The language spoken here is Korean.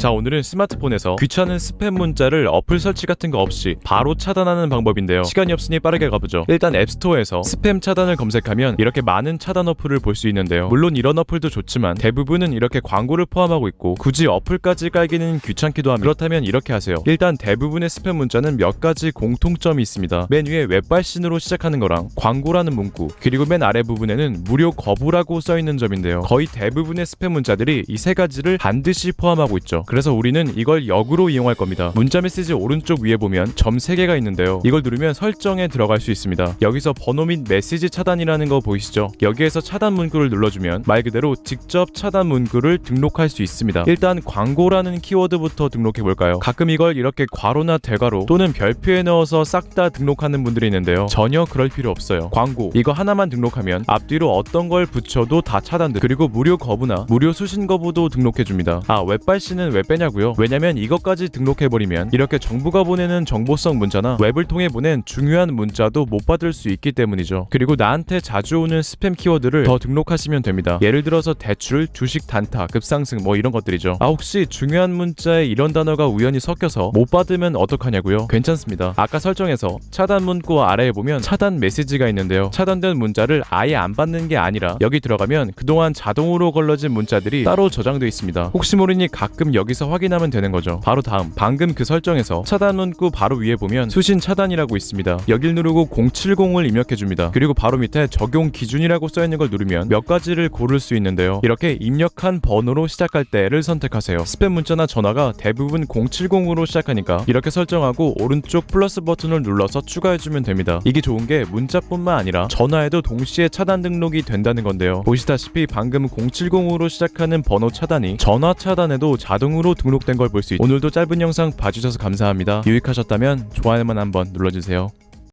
자 오늘은 스마트폰에서 귀찮은 스팸 문자를 어플 설치 같은 거 없이 바로 차단하는 방법인데요. 시간이 없으니 빠르게 가보죠. 일단 앱스토어에서 스팸 차단을 검색하면 이렇게 많은 차단 어플을 볼 수 있는데요. 물론 이런 어플도 좋지만 대부분은 이렇게 광고를 포함하고 있고 굳이 어플까지 깔기는 귀찮기도 합니다. 그렇다면 이렇게 하세요. 일단 대부분의 스팸 문자는 몇 가지 공통점이 있습니다. 맨 위에 웹발신으로 시작하는 거랑 광고라는 문구 그리고 맨 아래 부분에는 무료 거부라고 써 있는 점인데요. 거의 대부분의 스팸 문자들이 이 세 가지를 반드시 포함하고 있죠 그래서 우리는 이걸 역으로 이용할 겁니다. 문자 메시지 오른쪽 위에 보면 점 3개가 있는데요. 이걸 누르면 설정에 들어갈 수 있습니다. 여기서 번호 및 메시지 차단이라는 거 보이시죠? 여기에서 차단 문구를 눌러주면 말 그대로 직접 차단 문구를 등록할 수 있습니다. 일단 광고라는 키워드부터 등록해 볼까요? 가끔 이걸 이렇게 괄호나 대괄호 또는 별표에 넣어서 싹 다 등록하는 분들이 있는데요. 전혀 그럴 필요 없어요. 광고. 이거 하나만 등록하면 앞뒤로 어떤 걸 붙여도 다 차단돼. 그리고 무료 거부나 무료 수신 거부도 등록해 줍니다. 아 웹발신은 왜 빼냐고요? 왜냐면 이것까지 등록해 버리면 이렇게 정부가 보내는 정보성 문자나 웹을 통해 보낸 중요한 문자도 못 받을 수 있기 때문이죠. 그리고 나한테 자주 오는 스팸 키워드를 더 등록하시면 됩니다. 예를 들어서 대출 주식 단타 급상승 뭐 이런 것들이죠. 아 혹시 중요한 문자에 이런 단어가 우연히 섞여서 못 받으면 어떡하냐고요? 괜찮습니다. 아까 설정에서 차단 문구 아래에 보면 차단 메시지가 있는데요. 차단된 문자를 아예 안 받는 게 아니라 여기 들어가면 그동안 자동으로 걸러진 문자들이 따로 저장돼 있습니다. 혹시 모르니 가끔 여기 서 확인하면 되는 거죠. 바로 다음. 방금 그 설정에서 차단 문구 바로 위에 보면 수신 차단이라고 있습니다. 여길 누르고 070을 입력해 줍니다. 그리고 바로 밑에 적용 기준이라고 써 있는 걸 누르면 몇 가지를 고를 수 있는데요. 이렇게 입력한 번호로 시작할 때를 선택하세요. 스팸 문자나 전화가 대부분 070으로 시작하니까 이렇게 설정하고 오른쪽 플러스 버튼을 눌러서 추가해 주면 됩니다. 이게 좋은 게 문자뿐만 아니라 전화에도 동시에 차단 등록이 된다는 건데요. 보시다시피 방금 070으로 시작하는 번호 차단이 전화 차단에도 자동으로 등록된 걸 볼 수 있죠 오늘도 짧은 영상 봐주셔서 감사합니다. 유익하셨다면 좋아요만 한번 눌러주세요